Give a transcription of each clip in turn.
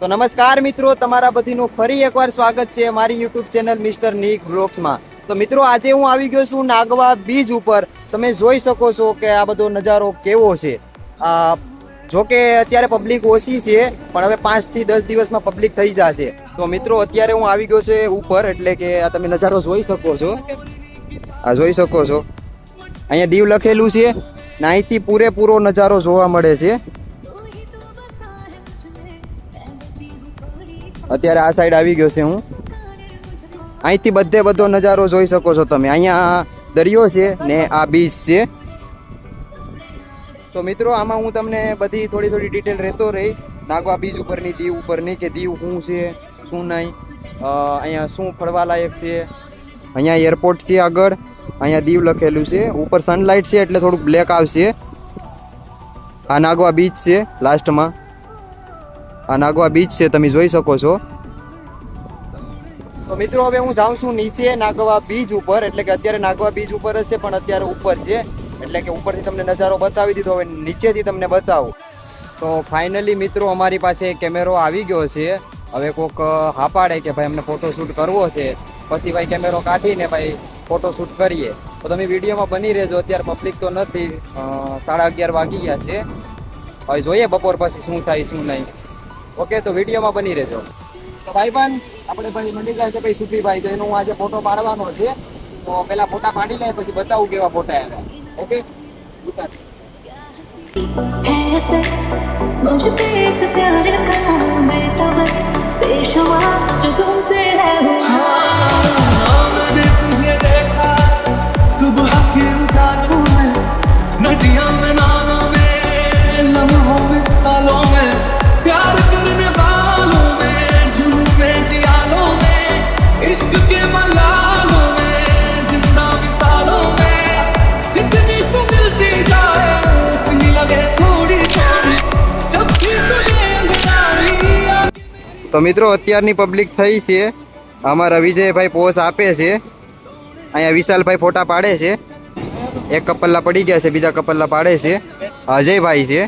તો નમસ્કાર મિત્રો, તમારા બધીનું ફરી એકવાર સ્વાગત છે મારી યુટ્યુબ ચેનલ મિસ્ટર નિક બ્લોગ્સમાં. તો મિત્રો, આજે હું આવી ગયો છું નાગવા બીચ ઉપર. તમે જોઈ શકો છો કે આ બધો નજારો કેવો છે. જો કે અત્યારે પબ્લિક ઓછી છે, પણ હવે પાંચથી દસ દિવસમાં પબ્લિક થઈ જશે. તો મિત્રો, અત્યારે હું આવી ગયો છે ઉપર, એટલે કે તમે નજારો જોઈ શકો છો. આ જોઈ શકો છો. અહીંયા દીવ લખેલું છે. ને પૂરેપૂરો નજારો જોવા મળે છે. અત્યારે આ સાઈડ આવી ગયો છે હું. અહીંથી બધે બધો નજારો જોઈ શકો છો તમે. અહીંયા દરિયો છે ને આ બીચ છે. તો મિત્રો, આમાં હું તમને બધી થોડી થોડી ડિટેલ રહેતો રહી. નાગવા બીચ ઉપરની દીવ ઉપરની કે દીવ શું છે, શું નહીં. અહીંયા શું ફરવા લાયક છે. અહીંયા એરપોર્ટ છે આગળ. અહીંયા દીવ લખેલું છે. ઉપર સનલાઇટ છે એટલે થોડુંક બ્લેક આવશે. આ નાગવા બીચ છે લાસ્ટમાં આ નાગવા બીચ છે, તમે જોઈ શકો છો. તો મિત્રો, હવે હું જાઉં છું નીચે નાગવા બીચ ઉપર, એટલે કે અત્યારે નાગવા બીચ ઉપર જ છે, પણ અત્યારે ઉપર છે. એટલે કે ઉપરથી તમને નજારો બતાવી દીધો, હવે નીચેથી તમને બતાવું. તો ફાઇનલી મિત્રો, અમારી પાસે કેમેરો આવી ગયો છે. હવે કોક હા પાડે કે ભાઈ અમને ફોટોશૂટ કરવો છે. પછી ભાઈ કેમેરો કાઢીને ભાઈ ફોટોશૂટ કરીએ. તો તમે વિડીયોમાં બની રહેજો, અત્યારે પબ્લિક તો નથી. સાડા અગિયાર વાગી ગયા છે. હવે જોઈએ બપોર પછી શું થાય, શું નહીં. ઓકે તો વિડીયોમાં બની રહેજો તો ભાઈબંધ આપણે ભાઈ મંડી ગયા છે ભાઈ સુફીભાઈ તો એનો હું આજે ફોટો પાડવાનો છે તો પેલા ફોટા પાડી લે પછી બતાવું કેવા ફોટા આવ્યા ઓકે ઉતાર ऐसे मुझ पे इस प्यार का बेसबर पेशवा जो तुमसे है वो તો મિત્રો, અત્યારની પબ્લિક થઈ છે. અમારા વિજયભાઈ પોસ આપે છે. અહીંયા વિશાલભાઈ ફોટા પાડે છે. એક કપલ્લા પડી ગયા છે, બીજા કપલ્લા પાડે છે. અજયભાઈ છે.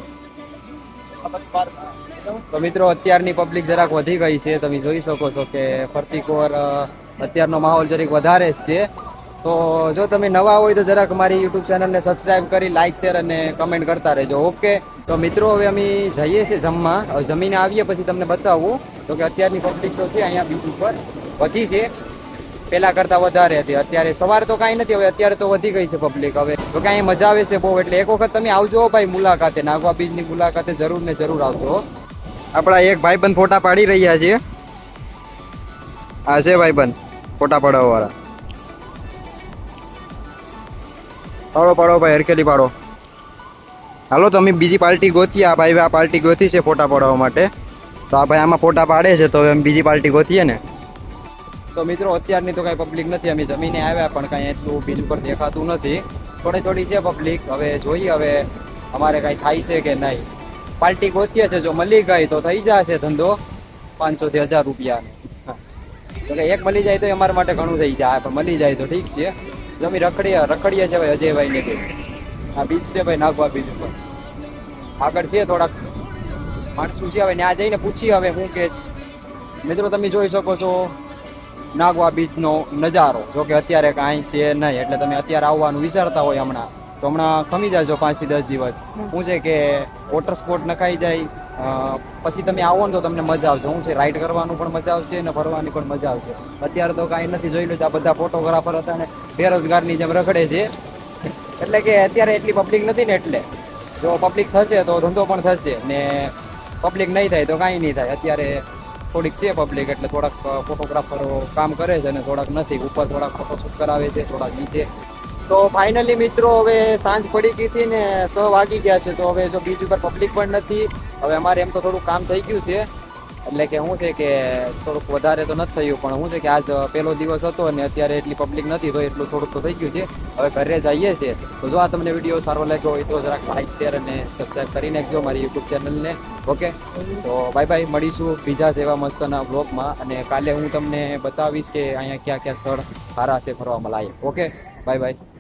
તો મિત્રો, અત્યારની પબ્લિક જરાક વધી ગઈ છે. તમે જોઈ શકો છો કે ફરતી કોર અત્યારનો માહોલ જરીક વધારે છે. તો જો તમે નવા હોય તો જરાક મારી યુટ્યુબ ચેનલને સબસ્ક્રાઈબ કરી લાઇક શેર અને કમેન્ટ કરતા રહેજો ઓકે તો મિત્રો, હવે અમે જઈએ છીએ જમવા. જમીને આવીએ, પછી તમને બતાવું. તો કે અત્યારની પબ્લિક તો છે અહીંયા બીચ ઉપર. વધી છે. પેલા કરતા વધારે હતી. અત્યારે સવારે તો કાંઈ નથી, હવે અત્યારે તો વધી ગઈ છે પબ્લિક હવે તો કાંઈ મજા આવે છે બહુ. એટલે એક વખત તમે આવજો ભાઈ મુલાકાતે. નાગવા બીજની મુલાકાતે જરૂર ને જરૂર આવજો આપણા એક ભાઈબંધ ફોટા પાડી રહ્યા છીએ આ છે ભાઈબંધ, ફોટા પાડવા પાડો પાડો ભાઈ હરકેલી પાડો. હાલો તમે બીજી પાર્ટી ગોતી આ ભાઈ આ પાર્ટી ગોતી છે ફોટા પાડવા માટે. તો આ ભાઈ આમાં ફોટા પાડે છે, તો હવે બીજી પાર્ટી ગોતીએ ને. તો મિત્રો, અત્યારની તો કાંઈ પબ્લિક નથી. અમે જમીને આવ્યા, પણ કાંઈ એટલું બીજ ઉપર દેખાતું નથી. થોડી થોડી છે પબ્લિક હવે જોઈએ, હવે અમારે કાંઈ થાય છે કે નહીં. પાર્ટી ગોતીએ છે, જો મળી ગઈ તો થઈ જશે ધંધો. પાંચસો થી હજાર રૂપિયા એક મળી જાય તો અમારા માટે ઘણું થઈ જાય. પણ મળી જાય તો ઠીક છે. જમી રખડીએ રખડીએ છે ભાઈ અજયભાઈ ને આ બીચ છે ભાઈ, નાગવા બીચ ઉપર. આગળ છે થોડાક માણસું છે, હવે ત્યાં જઈને પૂછી હવે હું કે મિત્રો, તમે જોઈ શકો છો નાગવા બીચનો નજારો. જો કે અત્યારે કાંઈ છે નહીં, એટલે તમે અત્યારે આવવાનું વિચારતા હોય હમણાં. તો હમણાં ખમી જાય છો પાંચથી દસ દિવસ. હું છે કે વોટર સ્પોર્ટ નખાઈ જાય પછી તમે આવો ને તો તમને મજા આવશે. હું છે રાઈડ કરવાનું પણ મજા આવશે ને ફરવાની પણ મજા આવશે. અત્યારે તો કાંઈ નથી જોઈ લો આ બધા ફોટોગ્રાફર હતા ને બેરોજગારની જેમ રખડે છે. એટલે કે અત્યારે એટલી પબ્લિક નથી ને એટલે. જો પબ્લિક થશે તો ધંધો પણ થશે ને પબ્લિક નહીં થાય તો કાંઈ નહીં થાય. અત્યારે થોડીક છે પબ્લિક એટલે થોડાક ફોટોગ્રાફરો કામ કરે છે અને થોડાક નથી. ઉપર થોડાક ફોટોશૂટ કરાવે છે, થોડાક નીચે તો ફાઇનલી મિત્રો, હવે સાંજ પડી ગઈ હતી ને છ વાગી ગયા છે. તો હવે જો બીજ ઉપર પબ્લિક પણ નથી હવે અમારે એમ તો થોડું કામ થઈ ગયું છે. એટલે કે શું છે કે થોડુંક વધારે તો નથી થયું, પણ શું છે કે આજ પહેલો દિવસ હતો અને અત્યારે એટલી પબ્લિક નથી, તો એટલું થોડુંક તો થઈ ગયું છે. હવે ઘરે જઈએ છીએ. તો જો આ તમને વીડિયો સારો લાગ્યો હોય તો જરાક લાઈક શેર અને સબસ્ક્રાઈબ કરી નાખજો મારી યુટ્યુબ ચેનલને ઓકે તો બાય બાય મળીશું બીજા જેવા મસ્તના બ્લોગમાં અને કાલે હું તમને બતાવીશ કે અહીંયા કયા કયા સ્થળ સારા છે ફરવામાં લાયક ઓકે બાય બાય